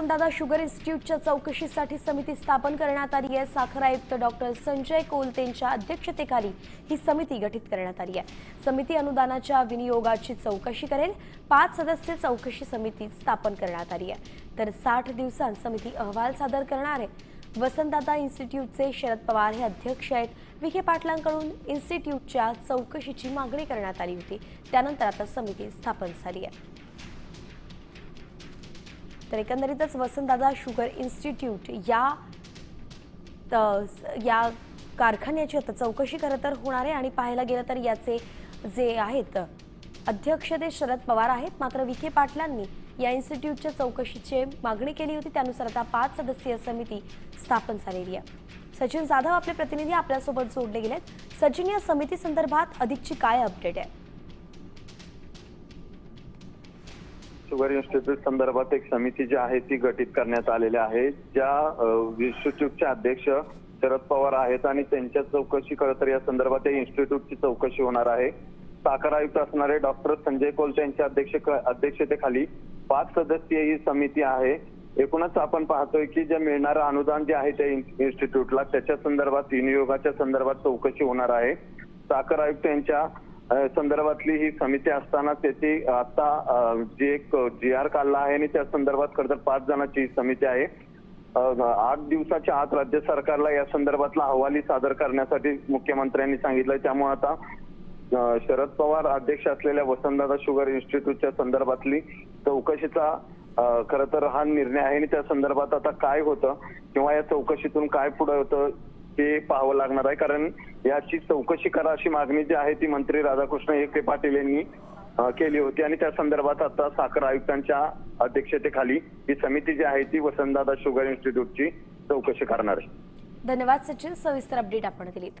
Vasantdada sugar इन्स्टिट्यूटच्या चौकशीसाठी समिती स्थापन करण्यात आली आहे. साखर आयुक्त डॉक्टर संजय कोलतेंच्या अध्यक्षतेखाली ही समिती गठीत करण्यात आली आहे. समिती अनुदानाच्या विनियोगाची चौकशी करेल. पाच सदस्य चौकशी समिती स्थापन करण्यात आली आहे. तर साठ दिवसांत समिती अहवाल सादर करणार आहे. वसंतदादा इन्स्टिट्यूटचे शरद पवार हे अध्यक्ष आहेत. विखे पाटलांकडून इन्स्टिट्यूटच्या चौकशीची मागणी करण्यात आली होती. त्यानंतर आता समिती स्थापन झाली आहे. तर एकंदरीतच वसंतदादा शुगर इन्स्टिट्यूट या त- या कारखान्याची आता चौकशी खरं तर होणार आहे. आणि पाहायला गेलं तर याचे जे आहेत अध्यक्ष ते शरद पवार आहेत. मात्र विखे पाटलांनी या इन्स्टिट्यूटच्या चौकशीची मागणी केली होती. त्यानुसार आता पाच सदस्यीय समिती स्थापन झालेली आहे. सचिन जाधव आपले प्रतिनिधी आपल्यासोबत जोडले गेलेत. सचिन या समिती संदर्भात अधिकची काय अपडेट आहे? शुगर इन्स्टिट्यूट संदर्भात एक समिती जी आहे ती गठीत करण्यात आलेली आहे ज्या इन्स्टिट्यूटचे अध्यक्ष शरद पवार आहेत आणि त्यांच्या चौकशी खरं तर या संदर्भात या इन्स्टिट्यूटची चौकशी होणार आहे. साखर आयुक्त असणारे डॉक्टर संजय कोलते यांच्या अध्यक्ष अध्यक्षतेखाली पाच सदस्यीय ही समिती आहे. एकूणच आपण पाहतोय की जे मिळणारं अनुदान जे आहे त्या इन्स्टिट्यूटला त्याच्या संदर्भात विनियोगाच्या संदर्भात चौकशी होणार आहे. साखर आयुक्त यांच्या संदर्भातली ही समिती असताना त्याची आता जे एक जी आर काढला आहे आणि त्या संदर्भात खरं तर पाच जणांची ही समिती आहे. आठ दिवसाच्या आत राज्य सरकारला या संदर्भातला अहवाली सादर करण्यासाठी मुख्यमंत्र्यांनी सांगितलंय त्यामुळे आता शरद पवार अध्यक्ष असलेल्या वसंतदादा शुगर इन्स्टिट्यूटच्या संदर्भातली चौकशीचा खर तर हा निर्णय आहे आणि त्या संदर्भात आता काय होतं किंवा या चौकशीतून काय पुढे होतं ते पाहावं लागणार आहे. कारण याची चौकशी करा अशी मागणी जी आहे ती मंत्री राधाकृष्ण एके पाटील यांनी केली होती. आणि त्या संदर्भात आता साखर आयुक्तांच्या अध्यक्षतेखाली ही समिती जी आहे ती वसंतदादा शुगर इन्स्टिट्यूटची चौकशी करणार आहे. धन्यवाद सचिन. सविस्तर अपडेट आपण दिलीत.